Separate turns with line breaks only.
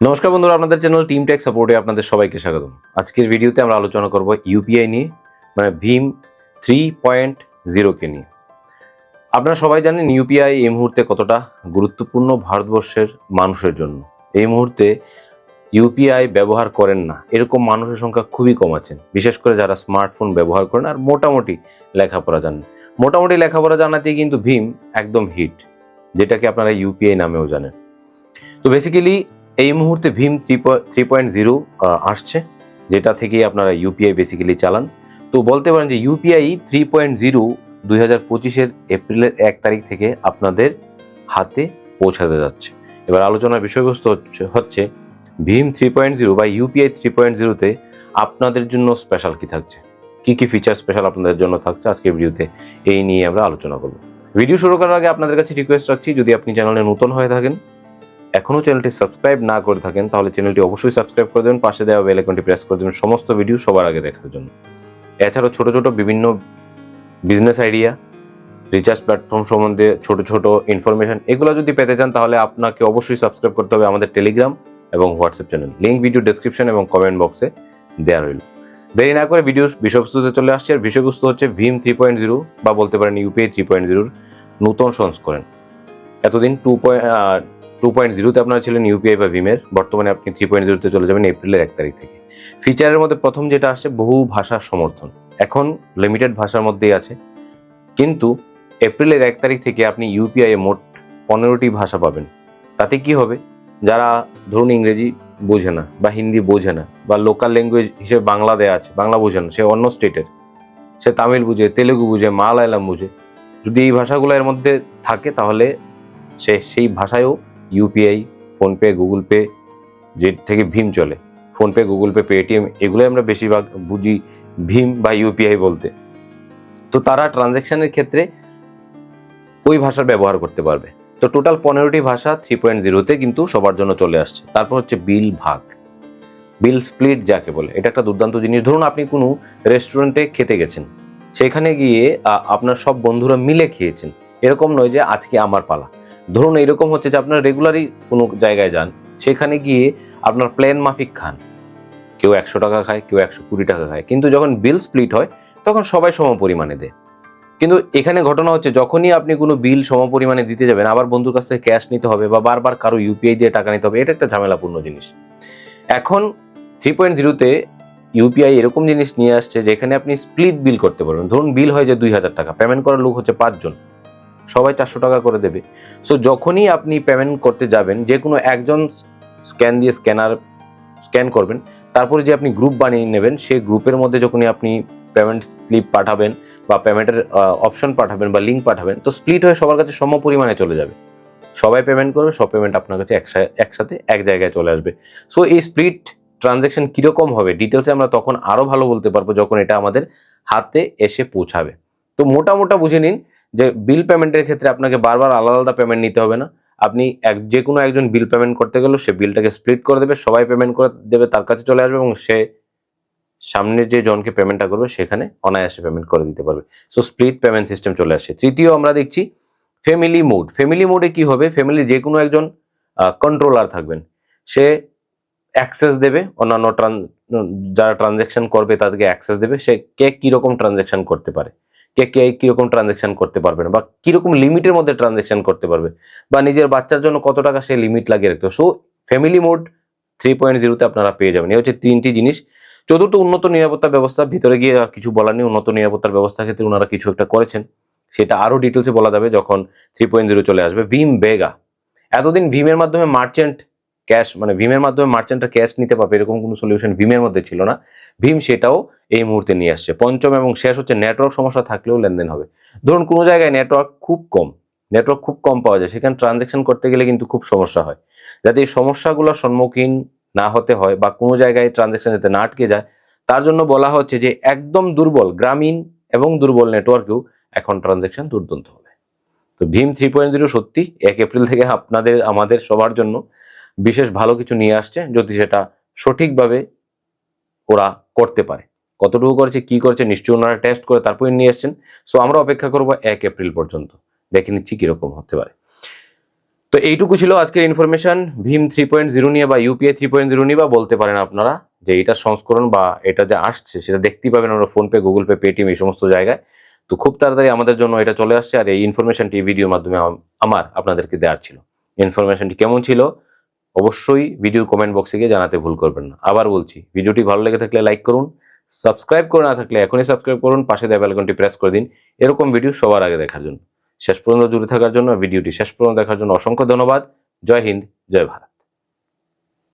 নমস্কার বন্ধুরা, আপনাদের চ্যানেল টিম টেক সাপোর্টে আপনাদের সবাইকে স্বাগতম। আজকের ভিডিওতে আমরা আলোচনা করব ইউপিআই নিয়ে মানে ভীম থ্রি পয়েন্ট জিরোকে নিয়ে। আপনারা সবাই জানেন ইউপিআই এই মুহূর্তে কতটা গুরুত্বপূর্ণ ভারতবর্ষের মানুষের জন্য। এই মুহূর্তে ইউপিআই ব্যবহার করেন না, এরকম মানুষের সংখ্যা খুবই কম আছেন বিশেষ করে যারা স্মার্টফোন ব্যবহার করেন আর মোটামুটি লেখাপড়া জানেন। মোটামুটি লেখাপড়া জানাতে কিন্তু ভীম একদম হিট যেটাকে আপনারা ইউপিআই নামেও জানেন। তো বেসিক্যালি এই মুহূর্তে ভীম থ্রি পয়েন্ট জিরো আসছে, যেটা থেকে আপনারা ইউপিআই বেসিক্যালি চালান। তো বলতে পারেন যে ইউপিআই থ্রি পয়েন্ট জিরো দুই হাজার পঁচিশের এপ্রিলের এক তারিখ থেকে আপনাদের হাতে পৌঁছাতে যাচ্ছে। এবার আলোচনার বিষয়বস্তু হচ্ছে ভীম থ্রি পয়েন্ট জিরো বা ইউপিআই থ্রি পয়েন্ট জিরোতে আপনাদের জন্য স্পেশাল কি থাকছে? কি কি ফিচার স্পেশাল আপনাদের জন্য থাকছে? আজকের ভিডিওতে এই নিয়ে আমরা আলোচনা করব। ভিডিও শুরু করার আগে আপনাদের কাছে রিকোয়েস্ট রাখছি, যদি আপনি চ্যানেলে নতুন হয়ে থাকেন এখনও চ্যানেলটি সাবস্ক্রাইব না করে থাকেন, তাহলে চ্যানেলটি অবশ্যই সাবস্ক্রাইব করে দেবেন, পাশে দেওয়া বেল আইকনটি প্রেস করে দেবেন সমস্ত ভিডিও সবার আগে দেখার জন্য। এছাড়াও ছোট ছোট বিভিন্ন বিজনেস আইডিয়া, রিচার্জ প্ল্যাটফর্ম সম্বন্ধে ছোট ছোট ইনফরমেশন, এগুলো যদি পেতে চান তাহলে আপনাকে অবশ্যই সাবস্ক্রাইব করতে হবে আমাদের টেলিগ্রাম এবং WhatsApp channel. Link video description এবং কমেন্ট বক্সে দেওয়া রইল। দেরি না করে ভিডিও বিষয়বস্তুতে চলে আসছে, আর বিষয়বস্তু হচ্ছে ভিম থ্রি পয়েন্ট জিরো বা বলতে পারেন ইউপিআই থ্রি পয়েন্ট জিরোর নূতন সংস্করণ। এতদিন টু পয়েন্ট টু পয়েন্ট জিরোতে আপনারা ছিলেন ইউপিআই বা ভীমের বর্তমানে আপনি থ্রি পয়েন্ট জিরোতে চলে যাবেন এপ্রিলের এক তারিখ থেকে। ফিচারের মধ্যে প্রথম যেটা আসছে বহু ভাষার সমর্থন। এখন লিমিটেড ভাষার মধ্যেই আছে। কিন্তু এপ্রিলের এক তারিখ থেকে আপনি ইউপিআই এ মোট পনেরোটি ভাষা পাবেন। তাতে কি হবে? যারা ধরুন ইংরেজি বোঝে না, বা হিন্দি বোঝে না, বা লোকাল ল্যাঙ্গুয়েজ হিসেবে বাংলা দেয়া আছে, বাংলা বোঝে না, সে অন্য স্টেটের সে তামিল বুঝে, তেলেগু বুঝে, মালায়ালাম বুঝে। যদি এই ভাষাগুলো এর মধ্যে থাকে, তাহলে সে সেই ভাষায়ও ইউপিআই, ফোনপে, গুগল পে, যে থেকে ভীম চলে। ফোনপে, গুগল পে, পেটিএম, এগুলোই আমরা বেশিরভাগ বুঝি ভীম বা ইউপিআই বলতে। তো তারা ট্রানজ্যাকশনের ক্ষেত্রে ওই ভাষার ব্যবহার করতে পারবে। তো টোটাল পনেরোটি ভাষা থ্রি পয়েন্ট জিরোতে কিন্তু সবার জন্য চলে আসছে। তারপর হচ্ছে বিল ভাগ। বিল স্প্লিট যাকে বলে, এটা একটা দুর্দান্ত জিনিস। ধরুন আপনি কোনো রেস্টুরেন্টে খেতে গেছেন। সেখানে গিয়ে আপনার সব বন্ধুরা মিলে খেয়েছেন। এরকম নয় যে আজকে আমার পালা। ধরুন এরকম হচ্ছে যে আপনার রেগুলারই কোনো জায়গায় যান, সেখানে গিয়ে আপনার প্ল্যান মাফিক খান। কেউ একশো টাকা খায়, কেউ একশো কুড়ি টাকা খায়। কিন্তু যখন বিল স্প্লিট হয়, তখন সবাই সম পরিমাণে দেয়। কিন্তু এখানে ঘটনা হচ্ছে, যখনই আপনি কোনো বিল সম পরিমাণে দিতে যাবেন, আবার বন্ধুর কাছ থেকে ক্যাশ নিতে হবে বা বারবার কারও ইউপিআই দিয়ে টাকা নিতে হবে, এটা একটা ঝামেলাপূর্ণ জিনিস। এখন থ্রি পয়েন্ট জিরোতে ইউপিআই এরকম জিনিস নিয়ে আসছে, যেখানে আপনি স্প্লিট বিল করতে পারবেন। ধরুন বিল হয় যে দুই হাজার টাকা পেমেন্ট করার লোক হচ্ছে পাঁচজন। সবাই চারশো টাকা করে দেবে। সো যখনই আপনি পেমেন্ট করতে যাবেন, যে কোনো একজন স্ক্যান দিয়ে স্ক্যানার স্ক্যান করবেন, তারপরে যে আপনি গ্রুপ বানিয়ে নেবেন, সেই গ্রুপের মধ্যে যখনই আপনি পেমেন্ট স্লিপ পাঠাবেন বা পেমেন্টের অপশন পাঠাবেন বা লিঙ্ক পাঠাবেন, তো স্প্লিট হয়ে সবার কাছে সম পরিমাণে চলে যাবে। সবাই পেমেন্ট করবে, সব পেমেন্ট আপনার কাছে একসা- একসাথে এক জায়গায় চলে আসবে। সো এই স্প্লিট ট্রানজ্যাকশন কীরকম হবে ডিটেলসে আমরা তখন আরও ভালো বলতে পারব যখন এটা আমাদের হাতে এসে পৌঁছাবে। তো মোটা মোটা বুঝে নিন যে বিল পেমেন্টের ক্ষেত্রে আপনাকে বারবার আলাদা আলাদা পেমেন্ট নিতে হবে না। আপনি এক, যে কোনো একজন বিল পেমেন্ট করতে গেলেও সে বিলটাকে স্প্লিট করে দেবে, সবাই পেমেন্ট করে দেবে, তার কাছে চলে আসবে এবং সে সামনে যে জনকে পেমেন্টটা করবে, সেখানে অনায়াসে পেমেন্ট করে দিতে পারবে। সো স্প্লিট পেমেন্ট সিস্টেম চলে আসছে তৃতীয় আমরা দেখছি ফ্যামিলি মোড ফ্যামিলি মোডে কি হবে? ফ্যামিলি যে কোনো একজন কন্ট্রোলার থাকবেন। সে অ্যাক্সেস দেবে, অন্যান্য ট্রান যারা ট্রানজ্যাকশন করবে, তাদেরকে অ্যাক্সেস দেবে। সে কে কীরকম ট্রানজ্যাকশন করতে পারে? কে কে কীরকম ট্রানজ্যাকশন করতে পারবে না বা কীরকম লিমিটের মধ্যে ট্রানজ্যাকশন করতে পারবে বা নিজের বাচ্চার জন্য কত টাকা সে লিমিট লাগিয়ে রাখতে so family mode three point জিরোতে আপনারা পেয়ে যাবেন। এই হচ্ছে তিনটি জিনিস। চতুর্থ, উন্নত নিরাপত্তা ব্যবস্থা। ভিতরে গিয়ে আর কিছু বলার নেই। উন্নত নিরাপত্তার ব্যবস্থা ক্ষেত্রে ওনারা কিছু একটা করেছেন। সেটা আরও ডিটেলসে বলা যাবে যখন থ্রি পয়েন্ট জিরো চলে আসবে। ভীম বেগা। এতদিন ভীমের মাধ্যমে মার্চেন্ট ক্যাশ মানে ভীমের মাধ্যমে মার্চেন্টরা ক্যাশ নিতে পারবে, এরকম কোনো সলিউশন ভীমের মধ্যে ছিল না। ভীম সেটাও এই মুহূর্তে নিয়ে আসছে। পঞ্চম এবং শেষ হচ্ছে নেটওয়ার্ক সমস্যা থাকলেও লেনদেন হবে। ধরুন কোনো জায়গায় নেটওয়ার্ক খুব কম নেটওয়ার্ক খুব কম পাওয়া যায়, সেখানে ট্রানজ্যাকশন করতে গেলে কিন্তু খুব সমস্যা হয়। যাতে এই সমস্যাগুলোর সম্মুখীন না হতে হয় বা কোনো জায়গায় ট্রানজ্যাকশন যাতে না আটকে যায়, তার জন্য বলা হচ্ছে যে একদম দুর্বল গ্রামীণ এবং দুর্বল নেটওয়ার্কেও এখন ট্রানজ্যাকশন দুর্দান্ত হবে। তো ভীম থ্রি পয়েন্ট জিরো সত্যি এক এপ্রিল থেকে আপনাদের, আমাদের সবার জন্য বিশেষ ভালো কিছু নিয়ে আসছে, যদি সেটা সঠিকভাবে ওরা করতে পারে। কতটুকু করেছে, কি করেছে, নিশ্চয়ই ওনারা টেস্ট করে তারপরে নিয়ে এসছেন। সো আমরা অপেক্ষা করব এক এপ্রিল পর্যন্ত। দেখে নিচ্ছি কীরকম হতে পারে। তো এইটুকু ছিল আজকের ইনফরমেশন ভীম থ্রি পয়েন্ট জিরো নিয়ে বা ইউপিআই থ্রি পয়েন্ট জিরো নিয়ে বা বলতে পারেন আপনারা যে এটার সংস্করণ বা এটা যে আসছে, সেটা দেখতেই পাবেন আমরা ফোনপে গুগল পে পেটিএম এই সমস্ত জায়গায়। তো খুব তাড়াতাড়ি আমাদের জন্য এটা চলে আসছে আর এই ইনফরমেশনটি ভিডিওর মাধ্যমে আমার আপনাদেরকে দেওয়ার ছিল। ইনফরমেশনটি কেমন ছিল? অবশ্যই ভিডিও কমেন্ট বক্সে গিয়ে জানাতে ভুল করবেন না। আবার বলছি ভিডিওটি ভালো লেগে থাকলে লাইক করুন। সাবস্ক্রাইব করে না থাকলে এখনই সাবস্ক্রাইব করুন, পাশে দেওয়া বেলকনটি প্রেস করে দিন। এরকম ভিডিও সবার আগে দেখার জন্য। শেষ পর্যন্ত জুড়ে থাকার জন্য ভিডিওটি শেষ পর্যন্ত দেখার জন্য অসংখ্য ধন্যবাদ। জয় হিন্দ, জয় ভারত।